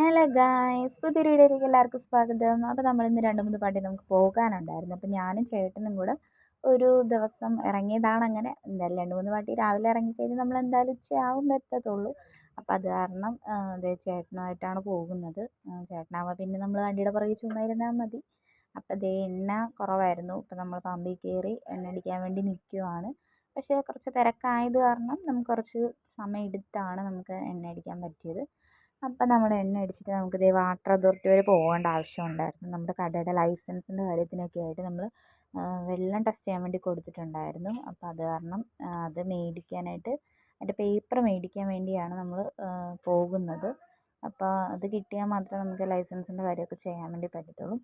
Hello guys പുതിയൊരു വീഡിയോയിലേക്ക് എല്ലാവർക്കും സ്വാഗതം. അപ്പോൾ നമ്മൾ ഇന്ന് രണ്ട് മൂന്ന് പാട്ടി നമുക്ക് പോകാനുണ്ടായിരുന്നു. അപ്പോൾ ഞാനും ചേട്ടനും കൂടെ ഒരു ദിവസം ഇറങ്ങിയതാണ് അങ്ങനെ. എന്തായാലും രണ്ട് മൂന്ന് പാട്ടി രാവിലെ ഇറങ്ങിക്കഴിഞ്ഞാൽ നമ്മൾ എന്തായാലും ഉച്ചയാവും എത്തത്തുള്ളൂ. അപ്പോൾ അത് കാരണം അതേ ചേട്ടനുമായിട്ടാണ് പോകുന്നത്. ചേട്ടനാകുമ്പോൾ പിന്നെ നമ്മൾ വണ്ടിയുടെ പുറകിൽ ചുമ്മായിരുന്നാൽ മതി. അപ്പോൾ അതേ എണ്ണ കുറവായിരുന്നു. ഇപ്പോൾ നമ്മൾ പമ്പിൽ കയറി എണ്ണ അടിക്കാൻ വേണ്ടി നിൽക്കുവാണ് പക്ഷേ കുറച്ച് തിരക്കായത് കാരണം നമുക്ക് കുറച്ച് സമയം എടുത്താണ് നമുക്ക് എണ്ണ അടിക്കാൻ പറ്റിയത്. അപ്പം നമ്മൾ എണ്ണ അടിച്ചിട്ട് നമുക്ക് ദേ വാട്ടർ അതോറിറ്റി വരെ പോകേണ്ട ആവശ്യമുണ്ടായിരുന്നു. നമ്മുടെ കടയുടെ ലൈസൻസിന്റെ കാര്യത്തിനൊക്കെ ആയിട്ട് നമ്മൾ വെള്ളം ടെസ്റ്റ് ചെയ്യാൻ വേണ്ടി കൊടുത്തിട്ടുണ്ടായിരുന്നു. അപ്പോൾ അത് കാരണം അത് മേടിക്കാനായിട്ട് അതിന്റെ പേപ്പർ മേടിക്കാൻ വേണ്ടിയാണ് നമ്മൾ പോകുന്നത്. അപ്പോൾ അത് കിട്ടിയാൽ മാത്രമേ നമുക്ക് ലൈസൻസിന്റെ കാര്യമൊക്കെ ചെയ്യാൻ വേണ്ടി പറ്റത്തുള്ളൂ.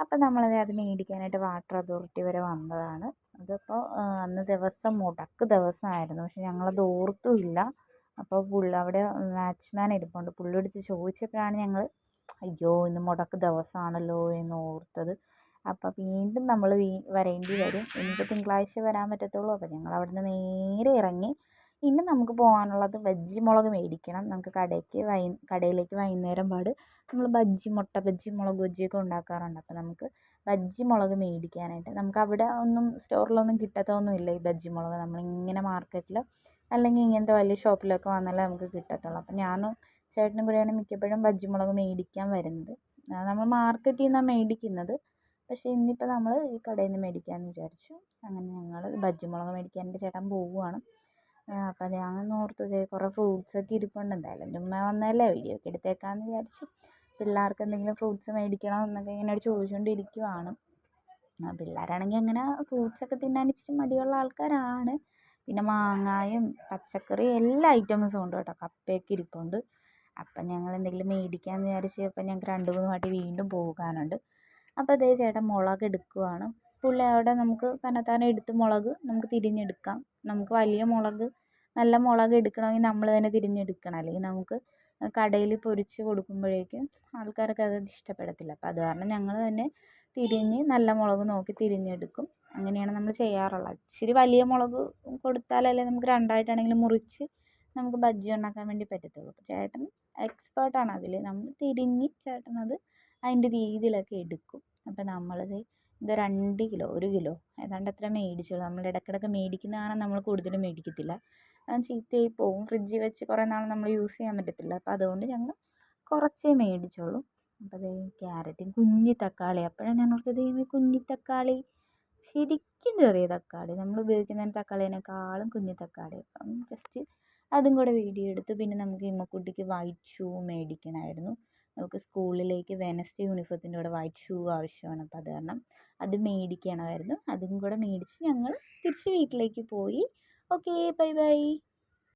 അപ്പം നമ്മളത് അത് മേടിക്കാനായിട്ട് വാട്ടർ അതോറിറ്റി വരെ വന്നതാണ്. അതിപ്പോൾ അന്ന് ദിവസം മുടക്ക് ദിവസമായിരുന്നു. പക്ഷെ ഞങ്ങളത് ഓർത്തുമില്ല അപ്പോൾ പുള്ളി അവിടെ വാച്ച്മാൻ ഇരിപ്പുണ്ട്. പുള്ളി വിളിച്ച് ചോദിച്ചപ്പോഴാണ് ഞങ്ങൾ അയ്യോ ഇന്ന് മുടക്ക് ദിവസമാണല്ലോ എന്ന് ഓർത്തത്. അപ്പോൾ വീണ്ടും നമ്മൾ വീ വരേണ്ടി വരും. എനിക്ക് തിങ്കളാഴ്ച വരാൻ പറ്റത്തുള്ളൂ. അപ്പോൾ ഞങ്ങൾ അവിടെ നിന്ന് നേരെ ഇറങ്ങി. പിന്നെ നമുക്ക് പോകാനുള്ളത് ബജ്ജി മുളക് മേടിക്കണം. നമുക്ക് കടയ്ക്ക് വൈ കടയിലേക്ക് വൈകുന്നേരം പാട് നമ്മൾ ബജ്ജി മുട്ട ബജ്ജി മുളക് ബജ്ജിയൊക്കെ ഉണ്ടാക്കാറുണ്ട്. അപ്പോൾ നമുക്ക് ബജ്ജി മുളക് മേടിക്കാനായിട്ട്. നമുക്ക് അവിടെ ഒന്നും സ്റ്റോറിലൊന്നും കിട്ടത്തൊന്നുമില്ല ഈ ബജ്ജി മുളക്. നമ്മളിങ്ങനെ മാർക്കറ്റിൽ അല്ലെങ്കിൽ ഇങ്ങനത്തെ വലിയ ഷോപ്പിലൊക്കെ വന്നാലേ നമുക്ക് കിട്ടത്തുള്ളൂ. അപ്പം ഞാനും ചേട്ടനും കൂടെയാണ് മിക്കപ്പോഴും ബജ്ജി മുളക് മേടിക്കാൻ വരുന്നത്. നമ്മൾ മാർക്കറ്റിൽ നിന്നാണ് മേടിക്കുന്നത്. പക്ഷേ ഇന്നിപ്പോൾ നമ്മൾ ഈ കടയിൽ നിന്ന് മേടിക്കാമെന്ന് വിചാരിച്ചു. അങ്ങനെ ഞങ്ങൾ ബജ്ജി മുളക് മേടിക്കാൻ എന്റെ ചേട്ടൻ പോവുകയാണ് അപ്പോൾ ഞാൻ ഓർത്തു കുറേ ഫ്രൂട്ട്സൊക്കെ ഇരിപ്പുണ്ട്. എന്തായാലും ചുമ്മാ വന്നാലേ വീഡിയോ ഒക്കെ എടുത്തേക്കാമെന്ന് വിചാരിച്ചു. പിള്ളേർക്ക് എന്തെങ്കിലും ഫ്രൂട്ട്സ് മേടിക്കണം എന്നൊക്കെ ഇങ്ങനെ ചോദിച്ചുകൊണ്ടിരിക്കുവാണ്. പിള്ളേരാണെങ്കിൽ അങ്ങനെ ഫ്രൂട്ട്സൊക്കെ തിന്നാൻ ഇച്ചിരി മടിയുള്ള ആൾക്കാരാണ്. പിന്നെ മാങ്ങായും പച്ചക്കറി എല്ലാ ഐറ്റംസും ഉണ്ട് കേട്ടോ. കപ്പയൊക്കെ ഇരിപ്പുണ്ട്. അപ്പം ഞങ്ങൾ എന്തെങ്കിലും മേടിക്കാമെന്ന് വിചാരിച്ച് അപ്പം ഞങ്ങൾക്ക് രണ്ട് മൂന്ന് വാട്ടി വീണ്ടും പോകാനുണ്ട്. അപ്പോൾ അതേ ചേട്ടൻ മുളക് എടുക്കുവാണ്. പുള്ളി അവിടെ നമുക്ക് തന്നെത്താനെ എടുത്ത് മുളക് നമുക്ക് തിരിഞ്ഞെടുക്കാം. നമുക്ക് വലിയ മുളക് നല്ല മുളക് എടുക്കണമെങ്കിൽ നമ്മൾ തന്നെ തിരിഞ്ഞെടുക്കണം. അല്ലെങ്കിൽ നമുക്ക് കടയിൽ പൊരിച്ച് കൊടുക്കുമ്പോഴേക്കും ആൾക്കാർക്ക് അത് ഇഷ്ടപ്പെടത്തില്ല. അപ്പോൾ അത് കാരണം ഞങ്ങൾ തന്നെ തിരിഞ്ഞ് നല്ല മുളക് നോക്കി തിരിഞ്ഞെടുക്കും. അങ്ങനെയാണ് നമ്മൾ ചെയ്യാറുള്ളത്. ഇച്ചിരി വലിയ മുളക് കൊടുത്താലല്ലേ നമുക്ക് രണ്ടായിട്ടാണെങ്കിലും മുറിച്ച് നമുക്ക് ബജ്ജി ഉണ്ടാക്കാൻ വേണ്ടി പറ്റത്തുള്ളൂ. അപ്പോൾ ചേട്ടൻ എക്സ്പേർട്ടാണ് അതിൽ നമ്മൾ തിരിഞ്ഞ് ചേട്ടനത് അതിന്റെ രീതിയിലൊക്കെ എടുക്കും. അപ്പോൾ നമ്മളത് ഇത് രണ്ട് കിലോ ഒരു കിലോ. ഏതാണ്ട് അത്ര മേടിച്ചുള്ളൂ. നമ്മൾ ഇടയ്ക്കിടയ്ക്ക് മേടിക്കുന്നതാണ് നമ്മൾ കൂടുതലും മേടിക്കത്തില്ല. അത് ചീത്തയായി പോവും. ഫ്രിഡ്ജിൽ വെച്ച് കുറേ നാൾ നമ്മൾ യൂസ് ചെയ്യാൻ പറ്റത്തില്ല. അപ്പോൾ അതുകൊണ്ട് ഞങ്ങൾ കുറച്ചേ മേടിച്ചുള്ളൂ. അപ്പോൾ അതേ ക്യാരറ്റും കുഞ്ഞി തക്കാളി. അപ്പോഴാണ് ഞാൻ ഓർത്തത് ഈ കുഞ്ഞി തക്കാളി. ശരിക്കും ചെറിയ തക്കാളി. നമ്മൾ ഉപയോഗിക്കുന്ന തക്കാളിനേക്കാളും കുഞ്ഞി തക്കാളി. അപ്പം ജസ്റ്റ് അതും കൂടെ വീഡിയോ എടുത്തു. പിന്നെ നമുക്ക് ഇമ്മക്കുട്ടിക്ക് വൈറ്റ് ഷൂ മേടിക്കണമായിരുന്നു. നമുക്ക് സ്കൂളിലേക്ക് വെനസ്ഡേ യൂണിഫോത്തിന്റെ കൂടെ വൈറ്റ് ഷൂ ആവശ്യമാണ്. അപ്പോൾ അത് കാരണം അത് മേടിക്കണമായിരുന്നു. അതും കൂടെ മേടിച്ച് ഞങ്ങൾ തിരിച്ച് വീട്ടിലേക്ക് പോയി. Okay bye bye.